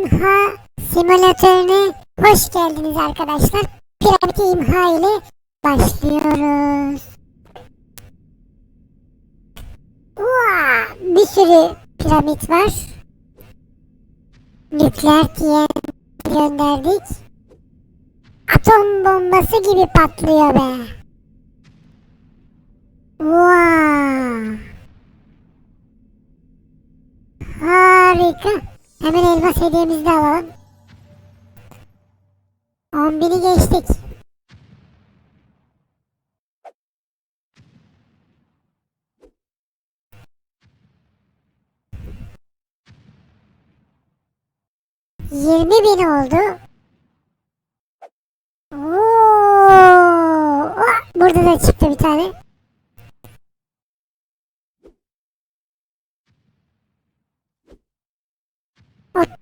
İmha simülatörüne hoş geldiniz arkadaşlar. Piramit imha ile başlıyoruz. Vaa, bir sürü piramit var. Nükleer diye gönderdik. Atom bombası gibi patlıyor be. Vaa. Harika. Hemen elmas hediyemizi de alalım. 10 bini geçtik. Yirmi bin oldu. Oo, ah, burada da çıktı bir tane.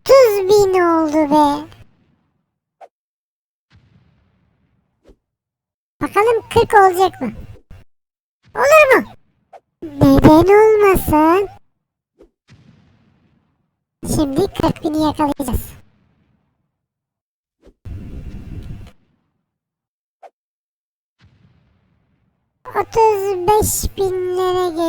Otuz bin oldu be. Bakalım 40 olacak mı? Olur mu? Neden olmasın? Şimdi 40 bini yakalayacağız. Otuz beş binlere.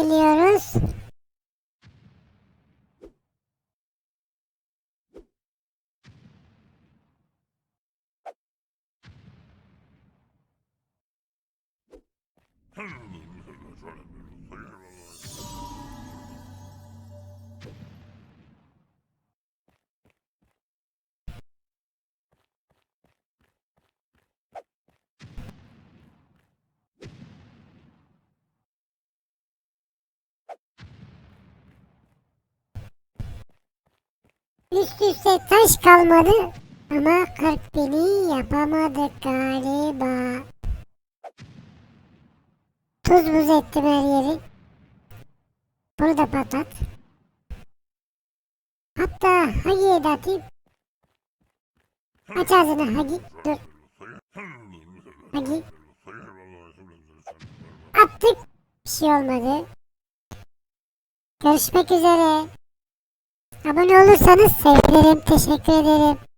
Üst üste taş kalmadı ama 40 bini yapamadık galiba. Tuz buz ettim her yeri. Bunu da patlat. Hatta Hagi'ye de atayım. Aç ağzını Hagi. Dur. Hagi. Attık. Bir şey olmadı. Görüşmek üzere. Abone olursanız sevinirim. Teşekkür ederim.